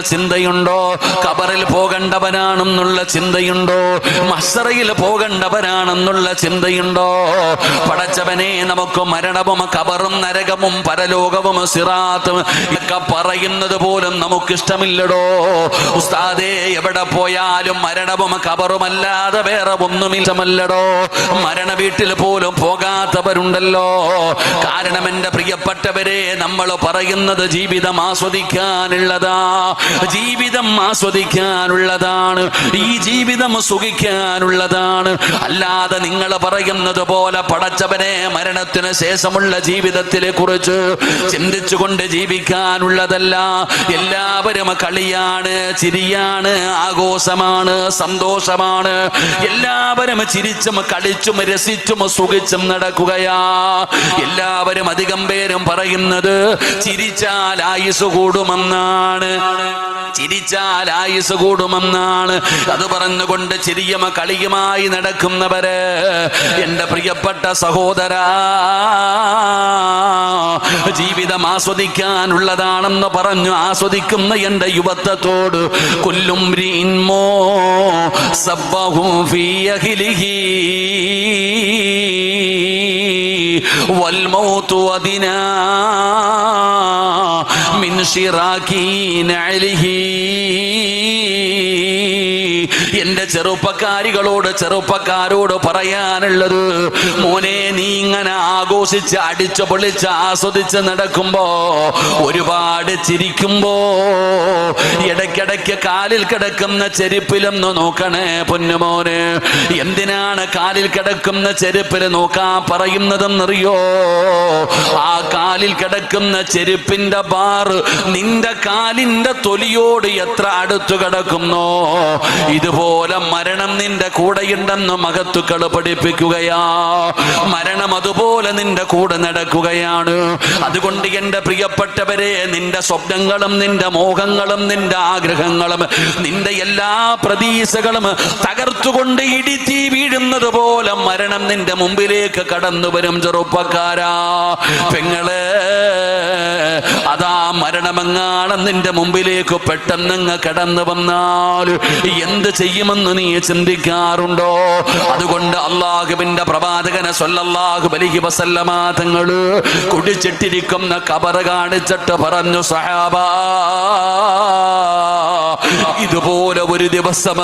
ചിന്തയുണ്ടോ? കബറിൽ പോകണ്ടവനാണെന്നുള്ള ചിന്തയുണ്ടോ? മസറയിൽ പോകണ്ടവനാണെന്നുള്ള ചിന്തയുണ്ടോ? പടച്ചവനെ നമുക്ക് മരണവും കബറും നരകവും പരലോകവും സിറാത്തും ഒക്കെ പറയുന്നത് പോലും നമുക്കിഷ്ടമില്ലടോ. ഉസ്താദേ എവിടെ പോയാലും മരണവും കബറുമല്ലാതെ വേറെ ഒന്നുമില്ലമല്ലടോ മരണ വീട്ടിൽ പോലും പോകാത്തവരുണ്ടല്ലോ. കാരണം എന്റെ പ്രിയപ്പെട്ടവരെ നമ്മൾ പറയുന്നത് ജീവിതം ആസ്വദിക്കാനുള്ളതാ. ജീവിതം ആസ്വദിക്കാനുള്ളതാണ്. ഈ ജീവിതം സുഖിക്കാനുള്ളതാണ്. അല്ലാതെ നിങ്ങൾ പറയുന്നത് പോലെ പടച്ചവനെ മരണത്തിന് ശേഷമുള്ള ജീവിതത്തിലെ കുറിച്ച് ചിന്തിച്ചുകൊണ്ട് ജീവിക്കാനുള്ളതല്ല. എല്ലാവരും കളിയാണ് ചിരിയാണ് ആഘോഷമാണ് സന്തോഷമാണ്. എല്ലാവരും ചിരിച്ചും കളിച്ചും രസിച്ചും സുഖിച്ചും നടക്കുകയാ. എല്ലാവരും അധികം പേരും പറയുന്നത് ചിരിച്ചാൽ ആയുസ് കൂടുമെന്നാണ്. ചിരിച്ചാൽ ആയുസ് കൂടുമെന്നാണ് അത് പറഞ്ഞുകൊണ്ട് ചിരിയമ കളിയുമായി നടക്കുന്നവര് എന്റെ പ്രിയപ്പെട്ട സഹോദര ജീവിതം ആസ്വദിക്കാനുള്ളതാണെന്ന് പറഞ്ഞു ആസ്വദിക്കുന്ന എന്റെ യുവത്വത്തോട് കൊല്ലും രീൻമോ സബ്ബഹു ഫീ അഖിലിഹി والموت أدنى شراكين عليه. ചെറുപ്പക്കാരികളോട് ചെറുപ്പക്കാരോട് പറയാനുള്ളത് മോനെ നീ ഇങ്ങനെ ആഘോഷിച്ച് അടിച്ചു പൊളിച്ച് ആസ്വദിച്ച് നടക്കുമ്പോ ഒരുപാട് ചിരിക്കുമ്പോ ഇടയ്ക്കിടയ്ക്ക് കാലിൽ കിടക്കുന്ന ചെരുപ്പിലൊന്ന് നോക്കണേ പൊന്നുമോന്. എന്തിനാണ് കാലിൽ കിടക്കുന്ന ചെരുപ്പിൽ നോക്കാൻ പറയുന്നതെന്നറിയോ? ആ കാലിൽ കിടക്കുന്ന ചെരുപ്പിന്റെ ബാറ് നിന്റെ കാലിന്റെ തൊലിയോട് എത്ര അടുത്തു കിടക്കുന്നോ? ഇതുപോലെ മരണം നിന്റെ കൂടെയുണ്ടെന്ന് മഹത്തുക്കൾ പഠിപ്പിക്കുകയാ. മരണം അതുപോലെ നിന്റെ കൂടെ നടക്കുകയാണ്. അതുകൊണ്ട് എന്റെ പ്രിയപ്പെട്ടവരെ നിന്റെ സ്വപ്നങ്ങളും നിന്റെ മോഹങ്ങളും നിന്റെ ആഗ്രഹങ്ങളും നിന്റെ എല്ലാ പ്രതീക്ഷകളും തകർത്തുകൊണ്ട് ഇടിത്തി വീഴുന്നത് പോലെ മരണം നിന്റെ മുമ്പിലേക്ക് കടന്നു വരും ചെറുപ്പക്കാരാ. പെങ്ങളെ അതാ മരണമെങ്ങാണം നിന്റെ മുമ്പിലേക്ക് പെട്ടെന്ന് കടന്നു വന്നാൽ എന്ത് ചെയ്യുമെന്ന് ചിന്തിക്കാറുണ്ടോ? അതുകൊണ്ട് അള്ളാഹുബിന്റെ പ്രവാചകനെ സൊല്ലാഹു അലൈഹി വസല്ലമ തങ്ങൾ കുടിച്ചിട്ടിരിക്കുന്ന കബറ് കാണിച്ചിട്ട് പറഞ്ഞു സഹാബ ഇതുപോലെ ഒരു ദിവസം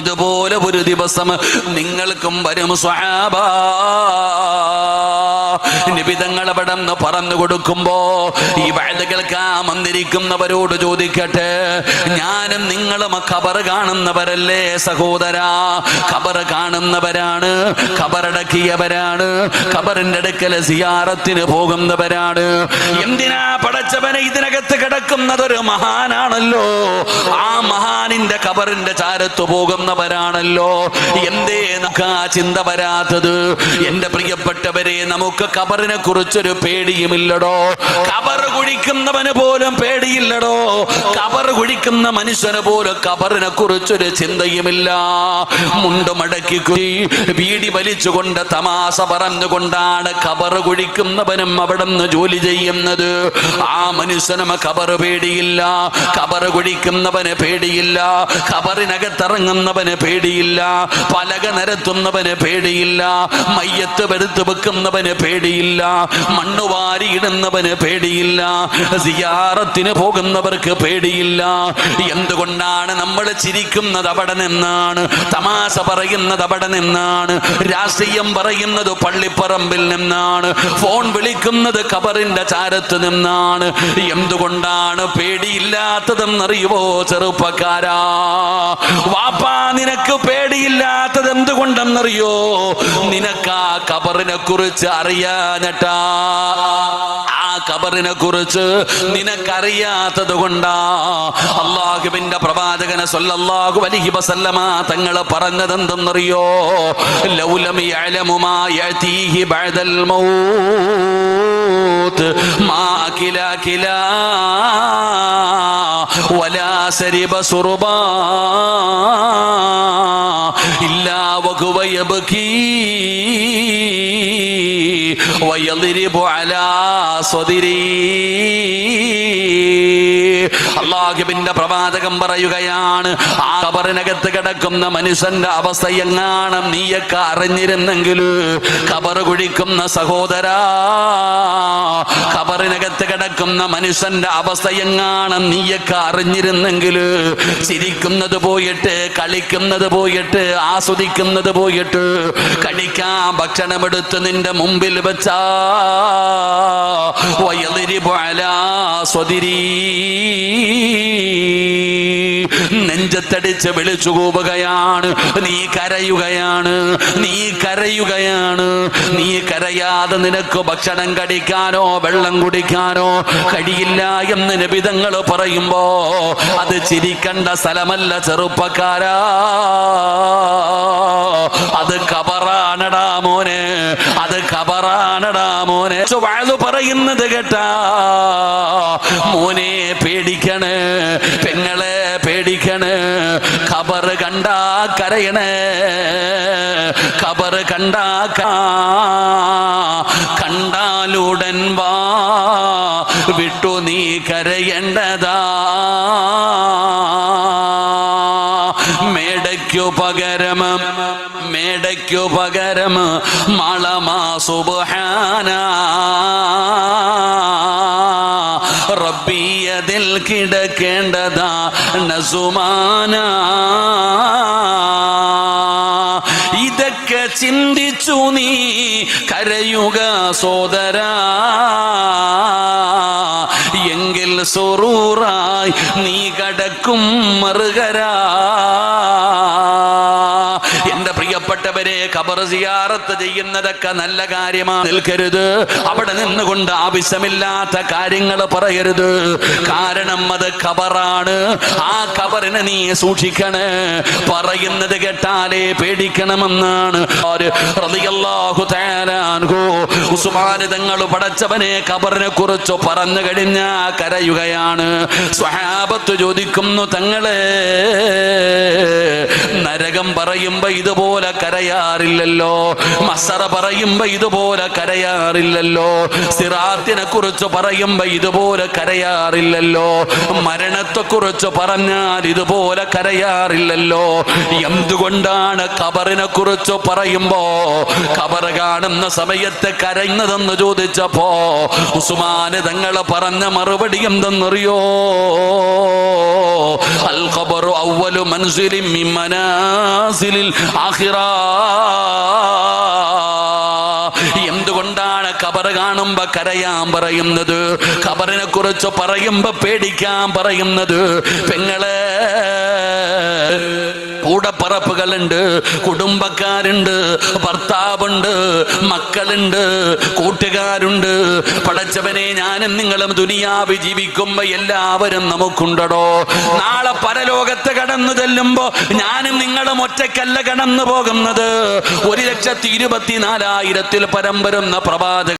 ഇതുപോലെ ഒരു ദിവസം നിങ്ങൾക്കും വരും സഹാബ. നിബിതങ്ങൾ അവിടെ നിന്ന് പറഞ്ഞു കൊടുക്കുമ്പോ ഈ വയത് കേൾക്കാൻ വന്നിരിക്കുന്നവരോട് ചോദിക്കട്ടെ. ഞാനും നിങ്ങളും ഖബർ കാണുന്നവരല്ലേ സഹോദരാ? ഖബർ കാണുന്നവരാണ് ഖബറടക്കിയവരാണ് ഖബറിന്റെ അടുക്കൽ സിയാറത്തിന് പോകുന്നവരാണ്. എന്തിനാ പടച്ചവനെ ഇതിനകത്ത് കിടക്കുന്നതൊരു മഹാനാണല്ലോ? ആ മഹാനിന്റെ ഖബറിന്റെ ചാരത്ത് പോകുന്നവരാണല്ലോ. എന്തേ നമുക്ക് ആ ചിന്ത വരാത്തത്? എന്റെ പ്രിയപ്പെട്ടവരെ നമുക്ക് ഖബറിനെ കുറിച്ചൊരു പേടിയുമില്ലടോ. ഖബർ കുഴിക്കുന്നവന് പോലും പേടിയില്ലടോ. ഖബർ കുഴിക്കുന്ന മനുഷ്യന് പോലും ഖബറിനെ കുറിച്ചൊരു ചിന്തയുമില്ല. മുണ്ട് മടക്കി കുഴി വീടി വലിച്ചുകൊണ്ട് തമാശ പറഞ്ഞുകൊണ്ടാണ് ഖബർ കുഴിക്കുന്നവനും അവിടെ നിന്ന് ജോലി ചെയ്യുന്നത്. ആ മനുഷ്യനും ഖബർ പേടിയില്ല. ഖബർ കുഴിക്കുന്നവന് പേടിയില്ല. ഖബറിനകത്തിറങ്ങുന്നവന് പേടിയില്ല. പലക നിരത്തുന്നവന് പേടിയില്ല. മയ്യത്ത് വെടുത്ത് വെക്കുന്നവന് പേടിയില്ല. മണ്ണ് വാരിയിടുന്നവന് പേടിയില്ല സിയാറത്തിന് പോകുന്നവർക്ക് പേടിയില്ല. എന്തുകൊണ്ടാണ് നമ്മൾ ചിരിക്കുന്നത് അവിടെ നിന്നാണ് തമാശ പറയുന്നത് അവിടെ നിന്നാണ് രാഷ്ട്രീയം പറയുന്നത് പള്ളിപ്പറമ്പിൽ നിന്നാണ് ഫോൺ വിളിക്കുന്നത് കബറിന്റെ ചാരത്ത് നിന്നാണ്? എന്തുകൊണ്ടാണ് പേടിയില്ലാത്തതെന്നറിയുവോ ചെറുപ്പക്കാരാ? വാപ്പാ നിനക്ക് പേടിയില്ലാത്തത് എന്തുകൊണ്ടെന്നറിയോ നിനക്ക് കബറിനെ കുറിച്ച് അറിയാനട്ടാ ആ കബറിനെ കുറിച്ച് നിനക്കറിയാത്തത് കൊണ്ടാ. അള്ളാഹുബിന്റെ പ്രവാചകനെ സല്ലല്ലാഹു അലൈഹി വസല്ലമ തങ്ങൾ പറഞ്ഞത് എന്തെന്നറിയോ ലൗലം യഅലമു യഅതീഹി ബഅദൽ മൗത്ത്. മാ കില ويضرب على صدري. അള്ളാഹുബിന്റെ പ്രവാചകം പറയുകയാണ് ആ കബറിനകത്ത് കിടക്കുന്ന മനുഷ്യന്റെ അവസ്ഥ എങ്ങാണ്? നീയൊക്കെ അറിഞ്ഞിരുന്നെങ്കിൽ കബർ കുഴിക്കുന്ന സഹോദര കബറിനകത്ത് കിടക്കുന്ന മനുഷ്യന്റെ അവസ്ഥ എങ്ങാണ്? നീയൊക്കെ അറിഞ്ഞിരുന്നെങ്കിൽ ചിരിക്കുന്നത് പോയിട്ട് കളിക്കുന്നത് പോയിട്ട് ആസ്വദിക്കുന്നത് പോയിട്ട് കഴിക്കാൻ ഭക്ഷണമെടുത്ത് നിന്റെ മുമ്പിൽ വെച്ചാ സ്വതിരീ. നെഞ്ചത്തടിച്ച് വിളിച്ചു കൂവുകയാണ് നീ കരയുകയാണ്. നീ കരയുകയാണ്. നീ കരയാതെ നിനക്ക് ഭക്ഷണം കടിക്കാനോ വെള്ളം കുടിക്കാനോ കഴിയില്ല എന്ന് നിബിതങ്ങൾ പറയുമ്പോ അത് ചിരിക്കണ്ട സ്ഥലമല്ല ചെറുപ്പക്കാരാ. അത് കബറാണടാ മോനെ. കബറാണടാ മോനെ? വാഴു പറയുന്നത് കേട്ടാ. മോനെ പേടിക്കണ് പെങ്ങളെ പേടിക്കണ്. ഖബർ കണ്ടാ കരയണേ ഖബർ കണ്ടാ കണ്ടാലുടൻ വാ വിട്ടു നീ കരയേണ്ടതാ. പകരം മേടയ്ക്കു പകരം മളമാ സുബാന റബ്ബിയതിൽ കിടക്കേണ്ടതാ നസുമാന. ഇതൊക്കെ ചിന്തിച്ചു നീ കരയുക സോദരാ. എങ്കിൽ സൊറൂറായി നീ കടക്കും മറുകരാ. പ്രിയപ്പെട്ടവരെ ഖബർ സിയാറത്ത് ചെയ്യുന്നതൊക്കെ നല്ല കാര്യമാണ് നിൽക്കരുത്. അവിടെ നിന്നുകൊണ്ട് ആവശ്യമില്ലാത്ത കാര്യങ്ങൾ പറയരുത്. കാരണം അത് ഖബറാണ്. ആ ഖബറിനെ നീ സൂക്ഷിക്കണേ. പറയുന്നത് കേട്ടാലേ പേടിക്കണമെന്നാണ്. ആര് റളിയല്ലാഹു തആല അൻഹു ഉസ്മാൻ തങ്ങൾ പടച്ചവനെ ഖബറിനെ കുറിച്ച് പറഞ്ഞു കഴിഞ്ഞ കരയുകയാണ്. സ്വഹാബത്ത് ചോദിക്കുന്നു തങ്ങളെ നരകം പറയുമ്പോ ഇതുപോലെ കരയാറില്ലല്ലോ? മസറ പറയുമ്പോ ഇതുപോലെ കരയാറില്ലല്ലോ? സിറാത്തിനെ കുറിച്ച് പറയുമ്പോ ഇതുപോലെ കരയാറില്ലല്ലോ? മരണത്തെ കുറിച്ച് പറഞ്ഞാൽ ഇതുപോലെ കരയാറില്ലല്ലോ? എന്തുകൊണ്ടാണ് ഖബറിനെ കുറിച്ച് പറയുമ്പോ ഖബർ കാണുന്ന സമയത്ത് കരയുന്നതെന്ന് ചോദിച്ചപ്പോ ഉസ്മാന് തങ്ങൾ പറഞ്ഞ മറുപടി എന്തെന്നറിയോ അൽ ഖബറു അവലു മൻസിലിൻ മിൻ മനാസിലിൽ എന്തുകൊണ്ടാണ് ഖബർ കാണുമ്പോ കരയാൻ പറയുന്നത്? ഖബറിനെ കുറിച്ച് പറയുമ്പോ പേടിക്കാൻ പറയുന്നത്? പെങ്ങളെ കൂടപ്പറപ്പുകളുണ്ട് കുടുംബക്കാരുണ്ട് ഭർത്താവുണ്ട് മക്കളുണ്ട് കൂട്ടുകാരുണ്ട്. പടച്ചവനെ ഞാനും നിങ്ങളും ദുനിയാവ് ജീവിക്കുമ്പോ എല്ലാവരും നമുക്കുണ്ടടോ. നാളെ പരലോകത്ത് കടന്നു ചെല്ലുമ്പോ ഞാനും നിങ്ങളും ഒറ്റക്കല്ല കടന്നു പോകുന്നത് ഒരു ലക്ഷത്തി ഇരുപത്തിനാലായിരത്തിൽ പരം വരുന്ന പ്രവാചക